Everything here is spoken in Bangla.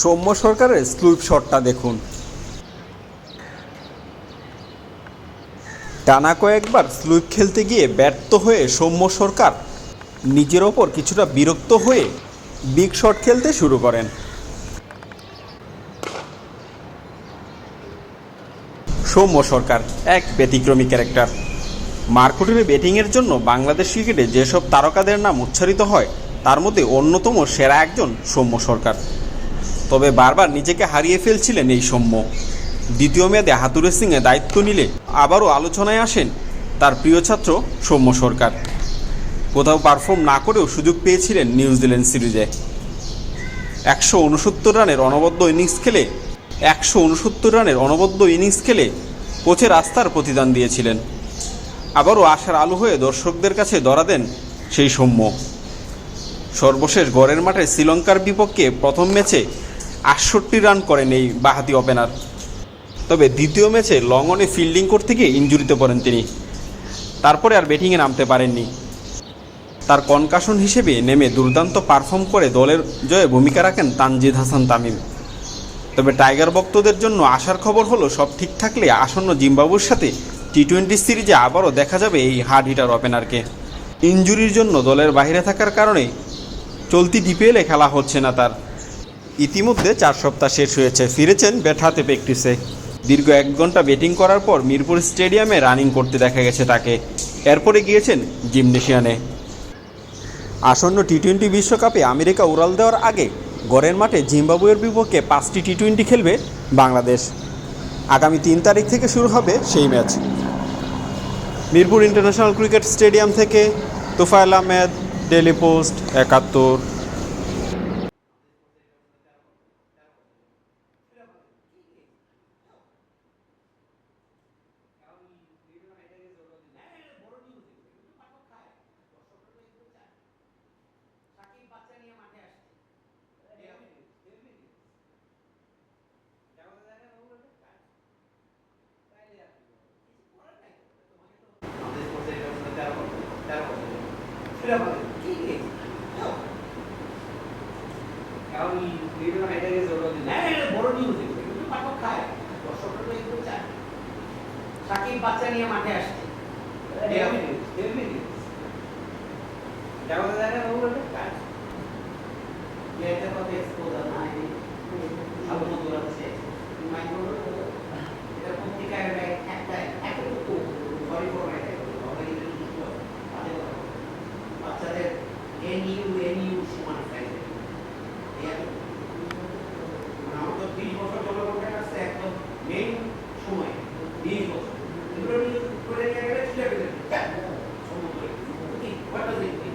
সৌম্য সরকারের স্লুইপ শটটা দেখুন। টানা কয়েকবার স্লুইপ খেলতে গিয়ে ব্যর্থ হয়ে সৌম্য সরকার নিজের ওপর কিছুটা বিরক্ত হয়ে বিগ শট খেলতে শুরু করেন। সৌম্য সরকার এক ব্যতিক্রমী ক্যারেক্টার। মারকুটুরে ব্যাটিংয়ের জন্য বাংলাদেশ ক্রিকেটে যেসব তারকাদের নাম উচ্চারিত হয়, তার মধ্যে অন্যতম সেরা একজন সৌম্য সরকার। তবে বারবার নিজেকে হারিয়ে ফেলছিলেন এই সৌম্য। দ্বিতীয় মেয়াদে হাতুরে সিংয়ে দায়িত্ব নিলে আবারও আলোচনায় আসেন তার প্রিয় ছাত্র সৌম্য সরকার। কোথাও পারফর্ম না করেও সুযোগ পেয়েছিলেন নিউজিল্যান্ড সিরিজে। একশো উনসত্তর রানের অনবদ্য ইনিংস খেলে, একশো উনসত্তর রানের অনবদ্য ইনিংস খেলে কোচের আস্থার প্রতিদান দিয়েছিলেন। আবারও আশার আলো হয়ে দর্শকদের কাছে ধরা দেন সেই সৌম্য। সর্বশেষ গড়ের মাঠে শ্রীলঙ্কার বিপক্ষে প্রথম ম্যাচে আটষট্টি রান করেন এই বাহাতি ওপেনার তবে দ্বিতীয় ম্যাচে লং অনে ফিল্ডিং করতে গিয়ে ইঞ্জুরিতে পড়েন তিনি। তারপরে আর ব্যাটিংয়ে নামতে পারেননি। তার কনকাশন হিসেবে নেমে দুর্দান্ত পারফর্ম করে দলের জয়ে ভূমিকা রাখেন তানজিদ হাসান তামিম। তবে টাইগার ভক্তদের জন্য আসার খবর হলো, সব ঠিক থাকলে আসন্ন জিম্বাবুর সাথে টি টোয়েন্টি সিরিজে আবারও দেখা যাবে এই হার্ড হিটার ওপেনারকে ইঞ্জুরির জন্য দলের বাইরে থাকার কারণে চলতি ডিপিএলে খেলা হচ্ছে না তার। ইতিমধ্যে চার সপ্তাহ শেষ হয়েছে। ফিরেছেন ব্যাট হাতে প্র্যাকটিসে। দীর্ঘ এক ঘণ্টা ব্যাটিং করার পর মিরপুর স্টেডিয়ামে রানিং করতে দেখা গেছে তাকে। এরপরে গিয়েছেন জিমনেশিয়ানে। আসন্ন টি টোয়েন্টি বিশ্বকাপে আমেরিকা উড়াল দেওয়ার আগে গড়ের মাঠে জিম্বাবুয়ের বিপক্ষে পাঁচটি টি টোয়েন্টি খেলবে বাংলাদেশ। আগামী তিন তারিখ থেকে শুরু হবে সেই match. Mirpur international cricket stadium থেকে তোফায়েল আহমেদ ডেলি পোস্ট, একাত্তর। কারণ বিভিন্ন হাইটাকে জোর দিন এটা বড় নিউজ এগুলো কিন্তু পাঠক খায় দর্শকরা এগুলো চায় সাকিব বাচ্চা নিয়ে মাঠে আসছে কাজ এটা কথা এক্সপোজার pues,